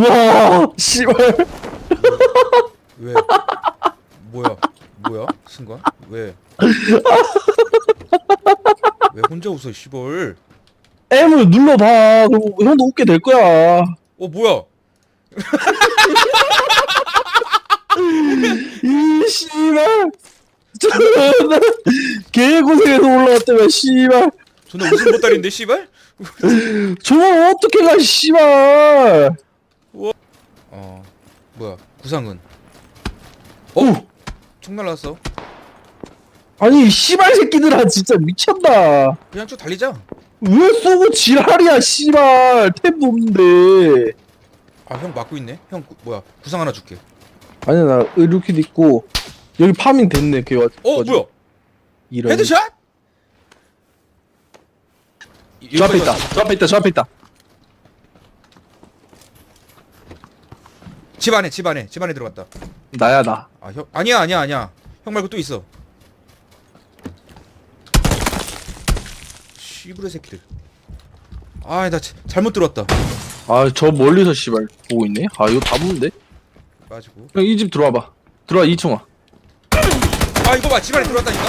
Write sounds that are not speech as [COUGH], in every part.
우와 씨발 [LAUGHS] 왜? 뭐야? 뭐야? 순간? 왜? 왜 혼자 웃어, 씨발? M을 눌러봐 그럼 형도 웃게 될 거야 어, 뭐야? [LAUGHS] 이 씨발 저는 개고생해서 올라왔다며 씨발 존나 웃음 보따리인데, 씨발? 저걸 어떻게 가 씨발 어, 뭐야? 구상은? 어? 오총 날라왔어. 아니 이 씨발 새끼들아 진짜 미쳤다 그냥 쭉 달리자. 왜 쏘고 지랄이야 씨발 템도 없는데 아, 형 맞고 있네? 형, 구, 뭐야? 구상 하나 줄게. 아니야 나 의료킷 있고 여기 파밍 됐네 걔 와. 어, 뭐야? 이런 헤드샷? 이- 저 앞에 있다. 저 앞에 있다 저 앞에 있다 집 안에, 집 안에, 집 안에 들어갔다. 나야 나 아, 형, 아니야, 아니야, 아니야. 형 말고 또 있어. 씨부레 새끼들. 아, 나 자- 잘못 들어왔다. 아 저 멀리서 씨발 보고 있네 아 이거 다 보는데 빠지고. 형 이 집 들어와봐 들어와 2층 와 아, 이거 봐, 집 안에 들어왔다니까.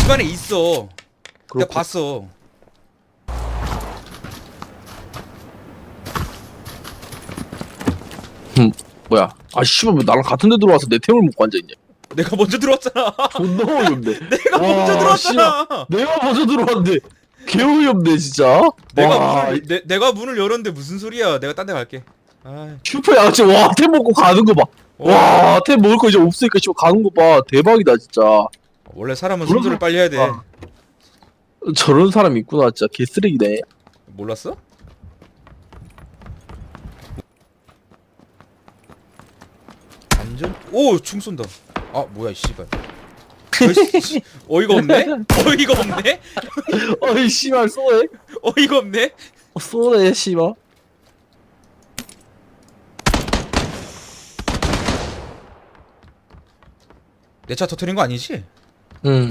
집 안에 있어. 내가 그렇고. 봤어. 흠, [LAUGHS] 뭐야 아 씨발 왜 나랑 같은 데 들어와서 내 템을 먹고 앉아 있냐 내가 먼저 들어왔잖아. 존나 어이없네 [LAUGHS] 내가 와, 먼저 들어왔잖아. 내가 먼저 들어왔는데 개 어이없네 진짜 내가 와, 문을 내, 내가 문을 열었는데 무슨 소리야? 내가 딴 데 갈게. 아, 슈퍼 양아치 와템 먹고 가는 어. 거봐 와 템 먹을 거 이제 없으니까 씨발 가는 거 봐 대박이다 진짜 원래 사람은 그런 거- 빨리 해야 돼. 아. 저런 사람이 있구나 진짜 개쓰레기네 몰랐어? 안전? 오, 총 쏜다. 아, 뭐야, 이 씨발. 저 씨, 어이가 없네? 어이가 없네? 어이 씨발 쏘네 어이가 없네? 어, 쏘네 씨발 내 차 터트린 거 아니지? 응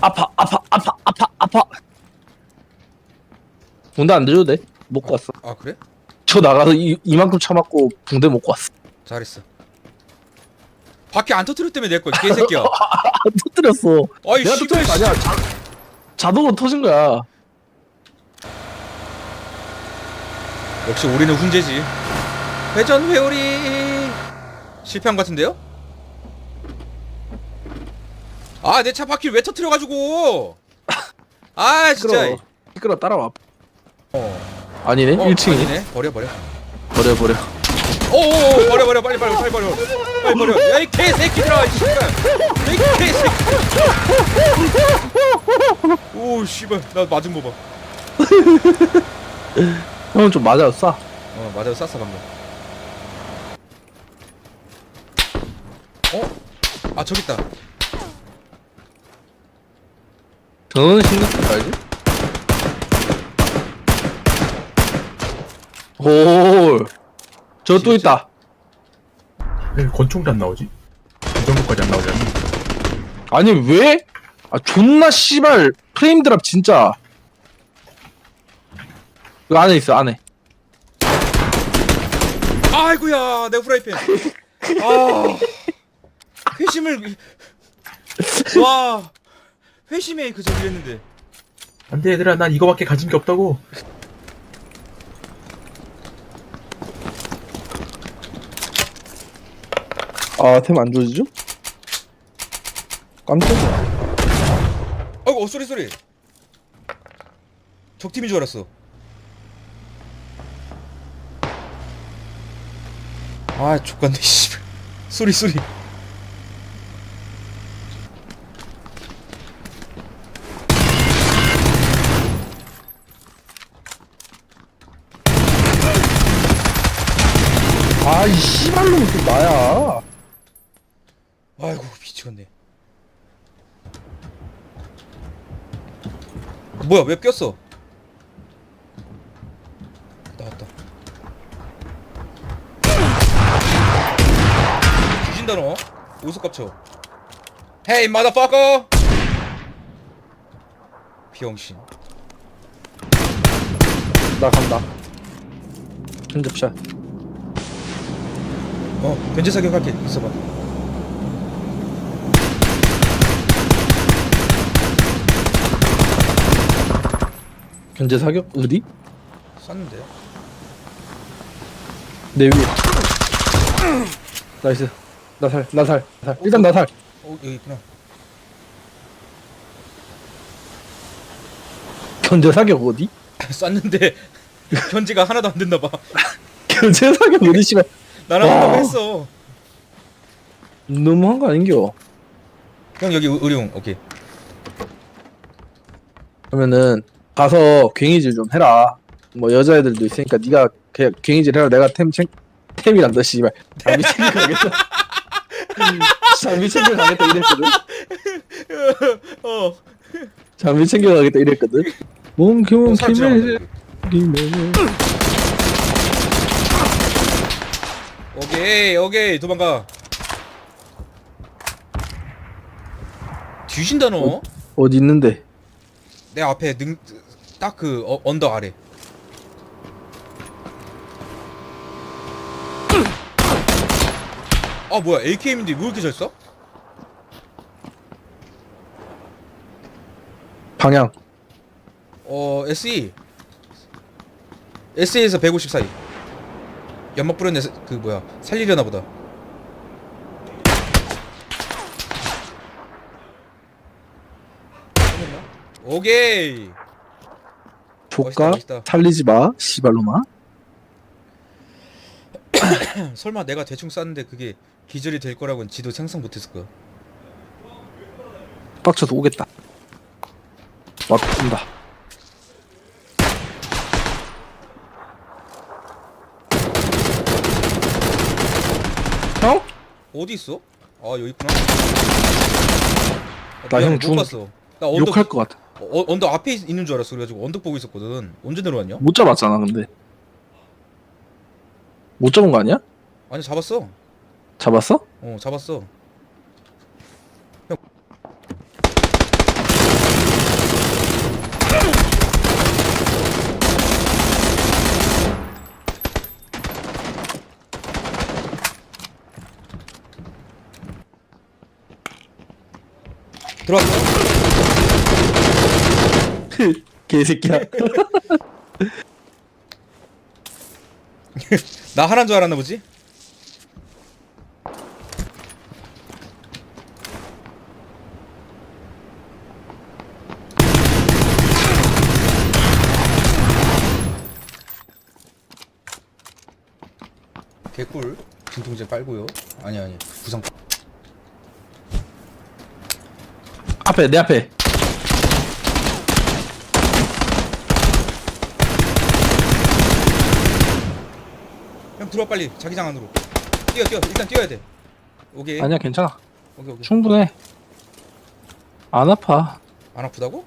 아파 아파 아파 아파 아파 붕대 안 들려도 돼 먹고 왔어 아, 그래? 저 나가서 이, 이만큼 처맞고 붕대 먹고 왔어 잘했어. 밖에 안 터트렸다며 내 걸, 개새끼야. [LAUGHS] 안 터뜨렸어 아이, 내가. 터뜨린 거 아니야 자, 자동으로 터진 거야 역시 우리는 훈제지. 회전 회오리. 실패한 것 같은데요? 아, 내 차 바퀴를 왜 터트려가지고. 아, 진짜. 시끄러 시끄러 따라와 어. 아니네 어, 1층이네 아니네. 버려 버려. 버려 버려 오오오 버려 버려 빨리 빨리 빨리 버려. 빨리 버려. 야이 개새끼들아. 이 씨발. 야이 개새끼. 오 씨발 나 맞은 거 봐. [LAUGHS] 형은 좀 맞았어 어 맞아 쐈어 방금. 어? 아 저기 있다. 저는 신경 쓰지 말지 홀저 또 진짜? 있다 왜 권총도 안 나오지? 이 정도까지 안 나오잖아. 아니 왜? 아 존나 씨발 프레임 드랍 진짜 그 안에 있어 안에 아이고야 내 후라이팬. 아 회심을 와 회심에 그 저기 했는데. 안돼 얘들아 난 이거밖에 가진 게 없다고. 아 템 안 주어지죠? 깜짝이야 아이고 어, 소리 소리. 적팀인 줄 알았어. 아 족간데 씨. 소리 소리. 아 이 씨발놈 또 나야 아이고 미치겠네. 뭐야 왜 꼈어? 나왔다. 뒤진다 너. 오수 깝쳐 헤이 마더파커 비영신 나 간다 편집샷 어 견제 사격할게 있어봐 견제 사격? 어디? 쐈는데 내 위에. 나이스. 나살 나살 나살. 일단 나살. 어 여기 있구나. 견제 사격 어디? [LAUGHS] 쐈는데 [LAUGHS] 견제가 하나도 안 됐나봐. [LAUGHS] 견제 사격 어디 씨발? 나랑 와. 한번 했어. 너무한 거 아닌겨? 형 여기 의- 의료용 오케이. 그러면은 가서 괭이질 좀 해라. 뭐 여자애들도 있으니까 네가 그냥 괭이질 해라. 내가 템 챙, 템이란다 씨발. 장비 챙겨 가겠다. [LAUGHS] 장비 챙겨 가겠다 이랬거든. [LAUGHS] 어. 장비 챙겨 가겠다 이랬거든. 몸 교문 어, 사람 피면 지나간다, 여기. 오케이 오케이. 도망가. 뒤진다 너? 어디 있는데? 내 앞에 능 딱 그 언덕 아래. 아 뭐야 AKM인데 왜 이렇게 잘 써? 방향. 어 SE SE에서 150 사이. 연막 뿌렸네 그 뭐야 살리려나 보다. 오케이 조까 멋있다, 멋있다. 살리지 마 씨발로마. [COUGHS] 설마 내가 대충 쐈는데 그게 기절이 될 거라고는 지도 상상 못했을 거야. 빡쳐서 오겠다. 왔다. 형? 어디 있어? 아 여기 있구나. 아, 나 미안해, 형못 중- 봤어 나 언덕 욕할 것 같아 어, 언덕 앞에 있- 있는 줄 알았어 그래가지고 언덕 보고 있었거든 언제 내려왔냐? 못 잡았잖아 근데 못 잡은 거 아니야? 아니 잡았어 잡았어? 어 잡았어 들어왔어? [LAUGHS] 개새끼야. [LAUGHS] 나 하나인 줄 알았나 보지? 개꿀. 진통제 빨고요. 아니 아니. 부상. 앞에 내 앞에 형 들어와 빨리. 자기장 안으로. 뛰어 뛰어. 일단 뛰어야 돼. 오케이. 아니야 괜찮아. 오케이 오케이. 충분해. 안 아파. 안 아프다고?